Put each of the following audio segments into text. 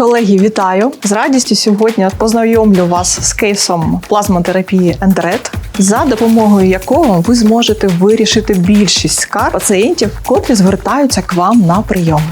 Колеги, вітаю! З радістю сьогодні познайомлю вас з кейсом плазмотерапії Ендред, за допомогою якого ви зможете вирішити більшість скарг пацієнтів, котрі звертаються к вам на прийом.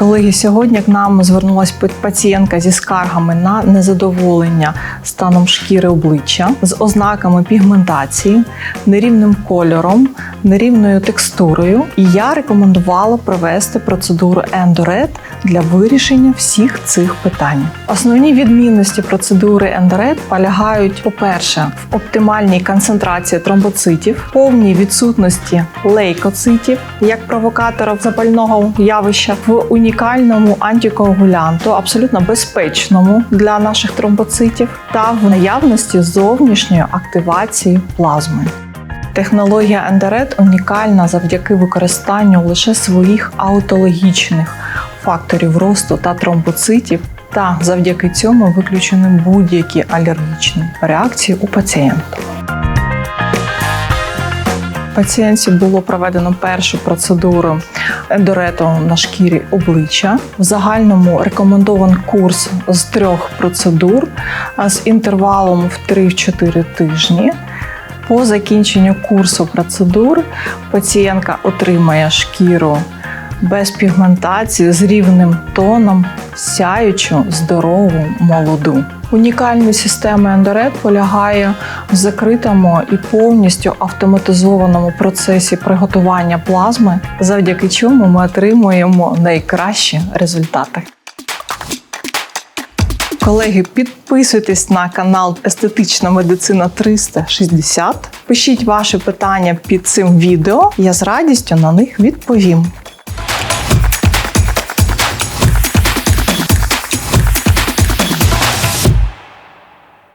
Колеги, сьогодні к нам звернулася пацієнтка зі скаргами на незадоволення станом шкіри обличчя з ознаками пігментації, нерівним кольором, нерівною текстурою. І я рекомендувала провести процедуру Ендоред для вирішення всіх цих питань. Основні відмінності процедури Ендоред полягають, по-перше, в оптимальній концентрації тромбоцитів, повній відсутності лейкоцитів як провокаторів запального явища, в унікальному антикоагулянту, абсолютно безпечному для наших тромбоцитів, та в наявності зовнішньої активації плазми. Технологія Ендерет унікальна завдяки використанню лише своїх аутологічних факторів росту та тромбоцитів, та завдяки цьому виключені будь-які алергічні реакції у пацієнта. Пацієнтці було проведено першу процедуру ендорету на шкірі обличчя. В загальному рекомендований курс з трьох процедур з інтервалом в 3-4 тижні. По закінченню курсу процедур пацієнтка отримає шкіру без пігментації з рівним тоном, сяючу, здорову, молоду. Унікальність системи Ендорет полягає в закритому і повністю автоматизованому процесі приготування плазми, завдяки чому ми отримуємо найкращі результати. Колеги, підписуйтесь на канал Естетична медицина 360. Пишіть ваші питання під цим відео. Я з радістю на них відповім.